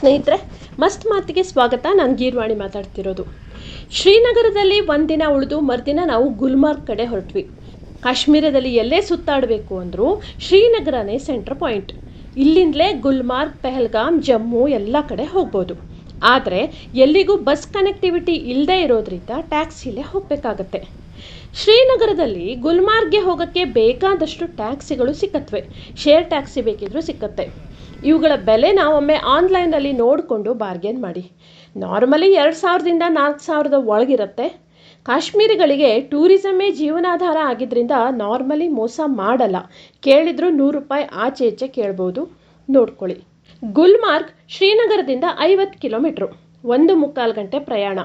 ಸ್ನೇಹಿತರೆ, ಮಸ್ತ್ ಮಾತಿಗೆ ಸ್ವಾಗತ. ನಾನು ಗೀರ್ವಾಣಿ ಮಾತಾಡ್ತಿರೋದು. ಶ್ರೀನಗರದಲ್ಲಿ ಒಂದಿನ ಉಳಿದು ಮರುದಿನ ನಾವು ಗುಲ್ಮಾರ್ಗ್ ಕಡೆ ಹೊರಟ್ವಿ. ಕಾಶ್ಮೀರದಲ್ಲಿ ಎಲ್ಲೇ ಸುತ್ತಾಡಬೇಕು ಅಂದರೂ ಶ್ರೀನಗರನೇ ಸೆಂಟ್ರ್ ಪಾಯಿಂಟ್ ಇಲ್ಲಿಂದಲೇ ಗುಲ್ಮಾರ್ಗ್, ಪೆಹಲ್ಗಾಮ್, ಜಮ್ಮು ಎಲ್ಲ ಕಡೆ ಹೋಗ್ಬೋದು. ಆದರೆ ಎಲ್ಲಿಗೂ ಬಸ್ ಕನೆಕ್ಟಿವಿಟಿ ಇಲ್ಲದೆ ಇರೋದ್ರಿಂದ ಟ್ಯಾಕ್ಸಿಲೇ ಹೋಗಬೇಕಾಗತ್ತೆ. ಶ್ರೀನಗರದಲ್ಲಿ ಗುಲ್ಮಾರ್ಗ್ಗೆ ಹೋಗೋಕ್ಕೆ ಬೇಕಾದಷ್ಟು ಟ್ಯಾಕ್ಸಿಗಳು ಸಿಕ್ಕತ್ವೆ. ಶೇರ್ ಟ್ಯಾಕ್ಸಿ ಬೇಕಿದ್ರೂ ಸಿಕ್ಕತ್ತೆ. ಇವುಗಳ ಬೆಲೆ ನಾವೊಮ್ಮೆ ಆನ್ಲೈನಲ್ಲಿ ನೋಡಿಕೊಂಡು ಬಾರ್ಗೇನ್ ಮಾಡಿ. ನಾರ್ಮಲಿ ಎರಡು ಸಾವಿರದಿಂದ ನಾಲ್ಕು ಸಾವಿರದ ಒಳಗಿರುತ್ತೆ. ಕಾಶ್ಮೀರಿಗಳಿಗೆ ಟೂರಿಸಮೇ ಜೀವನಾಧಾರ ಆಗಿದ್ದರಿಂದ ನಾರ್ಮಲಿ ಮೋಸ ಮಾಡಲ್ಲ. ಕೇಳಿದ್ರು ನೂರು ರೂಪಾಯಿ ಆಚೆ ಈಚೆ ಕೇಳ್ಬೋದು. ನೋಡ್ಕೊಳ್ಳಿ. ಗುಲ್ಮಾರ್ಗ್ ಶ್ರೀನಗರದಿಂದ ಐವತ್ತು ಕಿಲೋಮೀಟ್ರು. ಒಂದು ಮುಕ್ಕಾಲು ಗಂಟೆ ಪ್ರಯಾಣ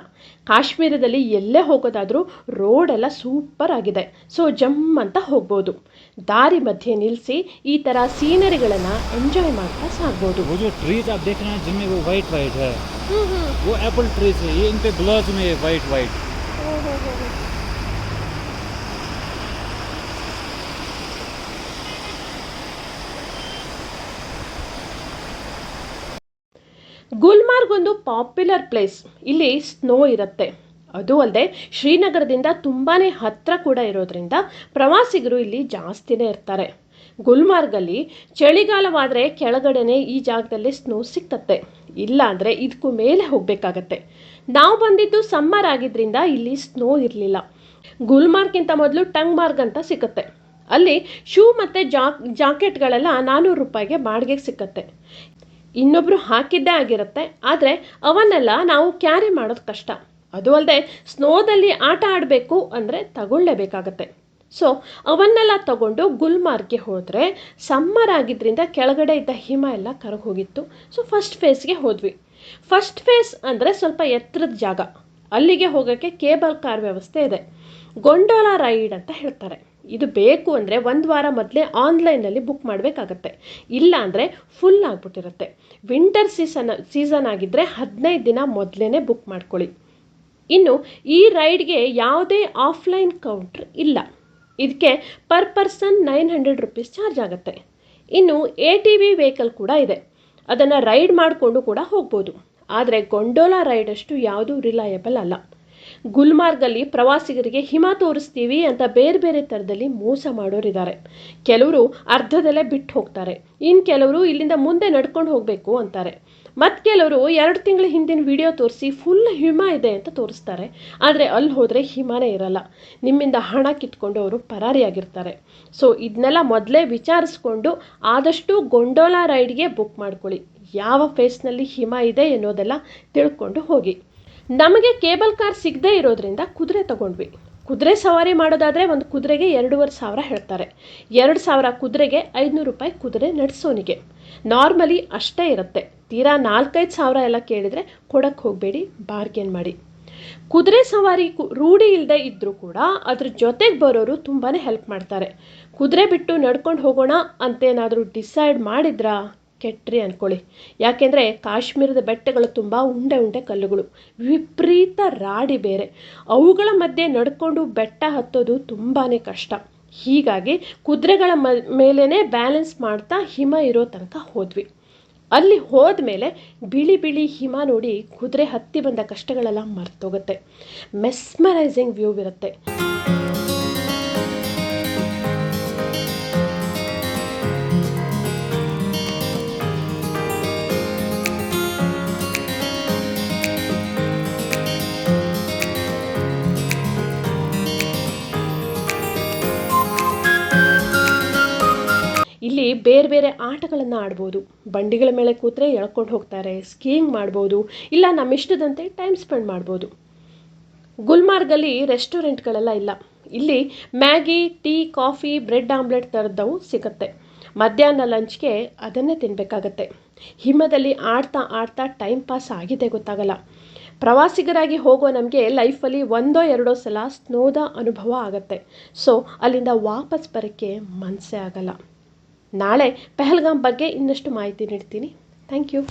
ಕಾಶ್ಮೀರದಲ್ಲಿ ಎಲ್ಲೇ ಹೋಗೋದಾದರೂ ರೋಡೆಲ್ಲ ಸೂಪರ್ ಆಗಿದೆ ಸೊ ಜಮ್ ಅಂತ ಹೋಗ್ಬೋದು ದಾರಿ ಮಧ್ಯೆ ನಿಲ್ಲಿಸಿ ಈ ಥರ ಸೀನರಿಗಳನ್ನು ಎಂಜಾಯ್ ಮಾಡ್ತಾ ಸಾಗ್ಬೋದು वो जो ट्रीज आप देख रहे हैं जिनमें वो वाइट वाइट है वो एप्पल ट्रीज है ये इन पे ग्लॉस में वाइट वाइट ಗುಲ್ಮಾರ್ಗ್ ಒಂದು ಪಾಪ್ಯುಲರ್ ಪ್ಲೇಸ್. ಇಲ್ಲಿ ಸ್ನೋ ಇರುತ್ತೆ. ಅದು ಅಲ್ಲದೆ ಶ್ರೀನಗರದಿಂದ ತುಂಬಾ ಹತ್ತಿರ ಕೂಡ ಇರೋದ್ರಿಂದ ಪ್ರವಾಸಿಗರು ಇಲ್ಲಿ ಜಾಸ್ತಿನೇ ಇರ್ತಾರೆ. ಗುಲ್ಮಾರ್ಗಲ್ಲಿ ಚಳಿಗಾಲವಾದರೆ ಕೆಳಗಡೆನೇ ಈ ಜಾಗದಲ್ಲಿ ಸ್ನೋ ಸಿಕ್ಕತ್ತೆ ಇಲ್ಲ ಅಂದರೆ ಇದಕ್ಕೂ ಮೇಲೆ ಹೋಗಬೇಕಾಗತ್ತೆ. ನಾವು ಬಂದಿದ್ದು ಸಮ್ಮರ್ ಆಗಿದ್ದರಿಂದ ಇಲ್ಲಿ ಸ್ನೋ ಇರಲಿಲ್ಲ. ಗುಲ್ಮಾರ್ಗ್ಗಿಂತ ಮೊದಲು ಟಂಗ್ ಮಾರ್ಗ್ ಅಂತ ಸಿಕ್ಕತ್ತೆ. ಅಲ್ಲಿ ಶೂ ಮತ್ತು ಜಾಕ್, ಜಾಕೆಟ್ಗಳೆಲ್ಲ ನಾನ್ನೂರು ರೂಪಾಯಿಗೆ ಬಾಡಿಗೆಗೆ ಸಿಕ್ಕತ್ತೆ. ಇನ್ನೊಬ್ಬರು ಹಾಕಿದ್ದೇ ಆಗಿರುತ್ತೆ, ಆದರೆ ಅವನ್ನೆಲ್ಲ ನಾವು ಕ್ಯಾರಿ ಮಾಡೋದು ಕಷ್ಟ. ಅದು ಅಲ್ಲದೆ ಸ್ನೋದಲ್ಲಿ ಆಟ ಆಡಬೇಕು ಅಂದರೆ ತಗೊಳ್ಳೇಬೇಕಾಗತ್ತೆ. ಸೊ ಅವನ್ನೆಲ್ಲ ತಗೊಂಡು ಗುಲ್ಮಾರ್ಗ್ಗೆ ಹೋದರೆ ಸಮ್ಮರ್ ಆಗಿದ್ದರಿಂದ ಕೆಳಗಡೆ ಇದ್ದ ಹಿಮ ಎಲ್ಲ ಕರಗಿ ಹೋಗಿತ್ತು. ಸೊ ಫಸ್ಟ್ ಫೇಸ್ಗೆ ಹೋದ್ವಿ. ಫಸ್ಟ್ ಫೇಸ್ ಅಂದರೆ ಸ್ವಲ್ಪ ಎತ್ತರದ ಜಾಗ. ಅಲ್ಲಿಗೆ ಹೋಗೋಕ್ಕೆ ಕೇಬಲ್ ಕಾರ್ ವ್ಯವಸ್ಥೆ ಇದೆ. ಗೊಂಡೋಲಾ ರೈಡ್ ಅಂತ ಹೇಳ್ತಾರೆ. ಇದು ಬೇಕು ಅಂದರೆ ಒಂದು ವಾರ ಮೊದಲೇ ಆನ್ಲೈನಲ್ಲಿ ಬುಕ್ ಮಾಡಬೇಕಾಗತ್ತೆ. ಇಲ್ಲ ಅಂದರೆ ಫುಲ್ ಆಗ್ಬಿಟ್ಟಿರುತ್ತೆ. ವಿಂಟರ್ ಸೀಸನ್ ಸೀಸನ್ ಆಗಿದ್ದರೆ ಹದಿನೈದು ದಿನ ಮೊದಲೇ ಬುಕ್ ಮಾಡ್ಕೊಳ್ಳಿ. ಇನ್ನು ಈ ರೈಡ್ಗೆ ಯಾವುದೇ ಆಫ್ಲೈನ್ ಕೌಂಟ್ರ್ ಇಲ್ಲ. ಇದಕ್ಕೆ per person nine hundred rupees charge ಆಗುತ್ತೆ. ಇನ್ನು ಎ ಟಿ ವಿ ವೆಹಿಕಲ್ ಕೂಡ ಇದೆ. ಅದನ್ನು ರೈಡ್ ಮಾಡಿಕೊಂಡು ಕೂಡ ಹೋಗ್ಬೋದು. ಆದರೆ ಗೊಂಡೋಲಾ ರೈಡ್ ಅಷ್ಟು ಯಾವುದೂ ರಿಲಯಬಲ್ ಅಲ್ಲ. ಗುಲ್ಮಾರ್ಗಲ್ಲಿ ಪ್ರವಾಸಿಗರಿಗೆ ಹಿಮ ತೋರಿಸ್ತೀವಿ ಅಂತ ಬೇರೆ ಬೇರೆ ಥರದಲ್ಲಿ ಮೋಸ ಮಾಡೋರಿದ್ದಾರೆ. ಕೆಲವರು ಅರ್ಧದಲ್ಲೇ ಬಿಟ್ಟು ಹೋಗ್ತಾರೆ. ಇನ್ನು ಕೆಲವರು ಇಲ್ಲಿಂದ ಮುಂದೆ ನಡ್ಕೊಂಡು ಹೋಗಬೇಕು ಅಂತಾರೆ. ಮತ್ತು ಕೆಲವರು ಎರಡು ತಿಂಗಳ ಹಿಂದಿನ ವಿಡಿಯೋ ತೋರಿಸಿ ಫುಲ್ ಹಿಮ ಇದೆ ಅಂತ ತೋರಿಸ್ತಾರೆ. ಆದರೆ ಅಲ್ಲಿ ಹೋದರೆ ಹಿಮನೇ ಇರಲ್ಲ. ನಿಮ್ಮಿಂದ ಹಣ ಕಿತ್ಕೊಂಡು ಅವರು ಪರಾರಿಯಾಗಿರ್ತಾರೆ. ಸೊ ಇದನ್ನೆಲ್ಲ ಮೊದಲೇ ವಿಚಾರಿಸ್ಕೊಂಡು ಆದಷ್ಟು ಗೊಂಡೋಲಾ ರೈಡ್ಗೆ ಬುಕ್ ಮಾಡ್ಕೊಳ್ಳಿ. ಯಾವ ಫೇಸ್ನಲ್ಲಿ ಹಿಮ ಇದೆ ಅನ್ನೋದೆಲ್ಲ ತಿಳ್ಕೊಂಡು ಹೋಗಿ. ನಮಗೆ ಕೇಬಲ್ ಕಾರ್ ಸಿಗದೇ ಇರೋದ್ರಿಂದ ಕುದುರೆ ತಗೊಂಡ್ವಿ. ಕುದುರೆ ಸವಾರಿ ಮಾಡೋದಾದರೆ ಒಂದು ಕುದುರೆಗೆ ಎರಡೂವರೆ ಸಾವಿರ ಹೇಳ್ತಾರೆ. ಎರಡು ಸಾವಿರ ಕುದುರೆಗೆ ಐದುನೂರು ರೂಪಾಯಿ ಕುದುರೆ ನಡೆಸೋನಿಗೆ. ನಾರ್ಮಲಿ ಅಷ್ಟೇ ಇರುತ್ತೆ. ತೀರಾ ನಾಲ್ಕೈದು ಸಾವಿರ ಎಲ್ಲ ಕೇಳಿದರೆ ಕೊಡಕ್ಕೆ ಹೋಗಬೇಡಿ, ಬಾರ್ಗೇನ್ ಮಾಡಿ. ಕುದುರೆ ಸವಾರಿ ರೂಢಿ ಇಲ್ಲದೆ ಇದ್ದರೂ ಕೂಡ ಅದ್ರ ಜೊತೆಗೆ ಬರೋರು ತುಂಬಾ ಹೆಲ್ಪ್ ಮಾಡ್ತಾರೆ. ಕುದುರೆ ಬಿಟ್ಟು ನಡ್ಕೊಂಡು ಹೋಗೋಣ ಅಂತೇನಾದರೂ ಡಿಸೈಡ್ ಮಾಡಿದ್ರಾ? ಕೆಟ್ರಿ ಅಂದ್ಕೊಳ್ಳಿ ಯಾಕೆಂದರೆ ಕಾಶ್ಮೀರದ ಬೆಟ್ಟಗಳು ತುಂಬ ಉಂಡೆ ಉಂಡೆ ಕಲ್ಲುಗಳು, ವಿಪರೀತ ರಾಡಿ ಬೇರೆ. ಅವುಗಳ ಮಧ್ಯೆ ನಡ್ಕೊಂಡು ಬೆಟ್ಟ ಹತ್ತೋದು ತುಂಬಾ ಕಷ್ಟ. ಹೀಗಾಗಿ ಕುದುರೆಗಳ ಮ ಮೇಲೇ ಬ್ಯಾಲೆನ್ಸ್ ಮಾಡ್ತಾ ಹಿಮ ಇರೋ ತನಕ ಹೋದ್ವಿ. ಅಲ್ಲಿ ಹೋದ್ಮೇಲೆ ಬಿಳಿ ಬಿಳಿ ಹಿಮ ನೋಡಿ ಕುದುರೆ ಹತ್ತಿ ಬಂದ ಕಷ್ಟಗಳೆಲ್ಲ ಮರ್ತೋಗುತ್ತೆ. ಮೆಸ್ಮರೈಸಿಂಗ್ ವ್ಯೂ ಇರುತ್ತೆ ಇಲ್ಲಿ ಬೇರೆ ಬೇರೆ ಆಟಗಳನ್ನು ಆಡ್ಬೋದು. ಬಂಡಿಗಳ ಮೇಲೆ ಕೂತ್ರೆ ಎಳ್ಕೊಂಡು ಹೋಗ್ತಾರೆ, ಸ್ಕೀಯಿಂಗ್ ಮಾಡ್ಬೋದು, ಇಲ್ಲ ನಮ್ಮ ಇಷ್ಟದಂತೆ ಟೈಮ್ ಸ್ಪೆಂಡ್ ಮಾಡ್ಬೋದು. ಗುಲ್ಮಾರ್ಗಲ್ಲಿ ರೆಸ್ಟೋರೆಂಟ್ಗಳೆಲ್ಲ ಇಲ್ಲ. ಇಲ್ಲಿ Maggi, tea, coffee, bread, omelette ಥರದ್ದವು ಸಿಗುತ್ತೆ. ಮಧ್ಯಾಹ್ನ ಲಂಚ್ಗೆ ಅದನ್ನೇ ತಿನ್ನಬೇಕಾಗತ್ತೆ ಹಿಮದಲ್ಲಿ ಆಡ್ತಾ ಆಡ್ತಾ ಟೈಮ್ ಪಾಸ್ ಆಗಿದೆ ಗೊತ್ತಾಗಲ್ಲ. ಪ್ರವಾಸಿಗರಾಗಿ ಹೋಗೋ ನಮಗೆ ಲೈಫಲ್ಲಿ ಒಂದೋ ಎರಡೋ ಸಲ ಸ್ನೋದ ಅನುಭವ ಆಗುತ್ತೆ. ಸೊ ಅಲ್ಲಿಂದ ವಾಪಸ್ ಬರೋಕ್ಕೆ ಮನಸ್ಸೇ ಆಗಲ್ಲ. ನಾಳೆ ಪೆಹಲ್ಗಾಮ್ ಬಗ್ಗೆ ಇನ್ನಷ್ಟು ಮಾಹಿತಿ ನೀಡ್ತೀನಿ. Thank you